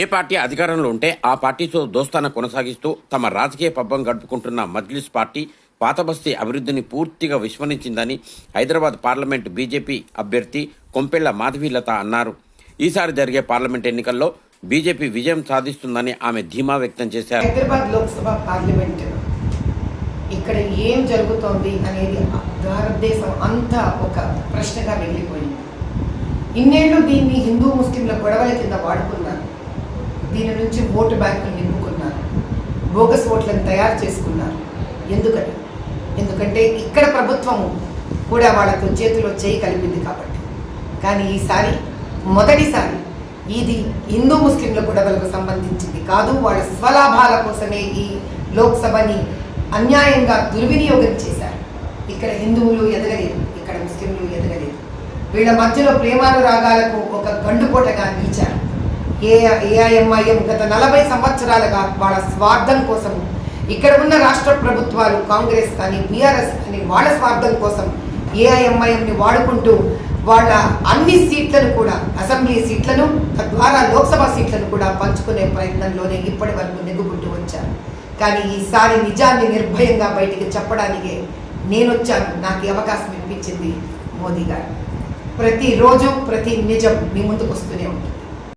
ఏ party అధికారంలో ఉంటే ఆ పార్టీతో దోస్తాన కొనసాగిస్తూ తమ రాజకీయ పబ్బం గడుపుకుంటున్న మజ్లిస్ పార్టీ పాతబస్తీ అభివృద్ధిని పూర్తిగా విస్మరించిందని హైదరాబాద్ పార్లమెంట్ బీజేపీ అభ్యర్థి కొంపెళ్ళ మాధవీలత అన్నారు. ఈసారి జరిగే పార్లమెంట్ ఎన్నికల్లో బీజేపీ విజయం సాధిస్తుందని ఆమె ధీమా వ్యక్తం చేశారు. హైదరాబాద్ లోక్సభ పార్లమెంట్ ఇక్కడ ఏం జరుగుతోంది అనేది భారతదేశం అంతా ఒక ప్రశ్నగా మిగిలిపోయింది ఇన్నేళ్ళు దీన్ని హిందూ ముస్లింల గొడవల కింద వాడుకున్నారు. దీని నుంచి ఓటు బ్యాంకులు నింపుకున్నారు. బోగస్ ఓట్లను తయారు చేసుకున్నారు. ఎందుకని? ఎందుకంటే ఇక్కడ ప్రభుత్వం కూడా వాళ్ళతో చేతిలో చేయి కలిపింది కాబట్టి. కానీ ఈసారి మొదటిసారి ఇది హిందూ ముస్లింల గొడవలకు సంబంధించింది కాదు వాళ్ళ స్వలాభాల కోసమే ఈ లోక్సభని అన్యాయంగా దుర్వినియోగం చేశారు. ఇక్కడ హిందువులు ఎదగలేదు ఇక్కడ ముస్లింలు ఎదగలేదు. వీళ్ళ మధ్యలో ప్రేమానురాగాలకు ఒక గండుపోటగా నిలిచారు. ఏ ఏఐఎంఐఎం గత నలభై సంవత్సరాలుగా వాళ్ళ స్వార్థం కోసం ఇక్కడ ఉన్న రాష్ట్ర ప్రభుత్వాలు కాంగ్రెస్ కానీ బీఆర్ఎస్ కానీ వాళ్ళ స్వార్థం కోసం ఏఐఎంఐఎంని వాడుకుంటూ వాళ్ళ అన్ని సీట్లను కూడా అసెంబ్లీ సీట్లను తద్వారా లోక్సభ సీట్లను కూడా పంచుకునే ప్రయత్నంలోనే ఇప్పటి వరకు నెగ్గుకుంటూ వచ్చారు. కానీ ఈసారి నిజాన్ని నిర్భయంగా బయటికి చెప్పడానికే నేను వచ్చాను నాకు అవకాశం ఇప్పించింది మోదీ గారు. ప్రతిరోజు ప్రతి నిజం మీ ముందుకు వస్తూనే ఉంటుంది.